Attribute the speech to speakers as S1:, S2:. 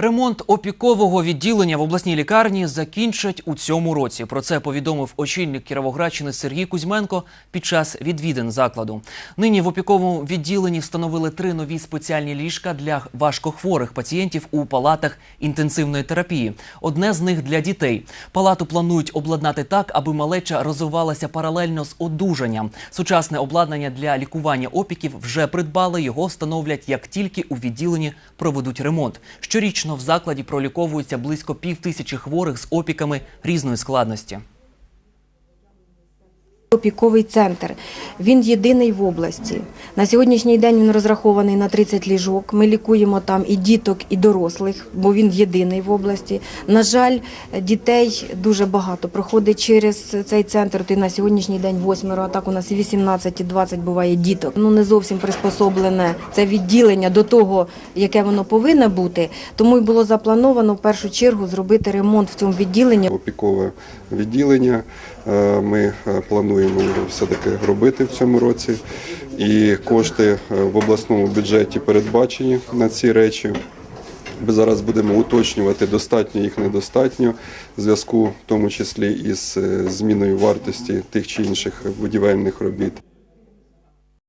S1: Ремонт опікового відділення в обласній лікарні закінчать у цьому році. Про це повідомив очільник Кіровоградщини Сергій Кузьменко під час відвідин закладу. Нині в опіковому відділенні встановили три нові спеціальні ліжка для важкохворих пацієнтів у палатах інтенсивної терапії. Одне з них для дітей. Палату планують обладнати так, аби малеча розвивалася паралельно з одужанням. Сучасне обладнання для лікування опіків вже придбали. Його встановлять як тільки у відділенні проведуть ремонт. Щорічно в закладі проліковується близько пів тисячі хворих з опіками різної складності.
S2: Опіковий центр. Він єдиний в області. На сьогоднішній день він розрахований на 30 ліжок. Ми лікуємо там і діток, і дорослих, бо він єдиний в області. На жаль, дітей дуже багато проходить через цей центр. І на сьогоднішній день восьмеро, а так у нас і 18, і 20 буває діток. Ну не зовсім приспособлене це відділення до того, яке воно повинно бути. Тому й було заплановано в першу чергу зробити ремонт в цьому відділенні.
S3: опікове відділення. Е, Ми е, плануємо його все-таки робити в цьому році. І кошти е, в обласному бюджеті передбачені на ці речі. Ми зараз будемо уточнювати, достатньо їх недостатньо, в зв'язку в тому числі із е, зміною вартості тих чи інших будівельних робіт.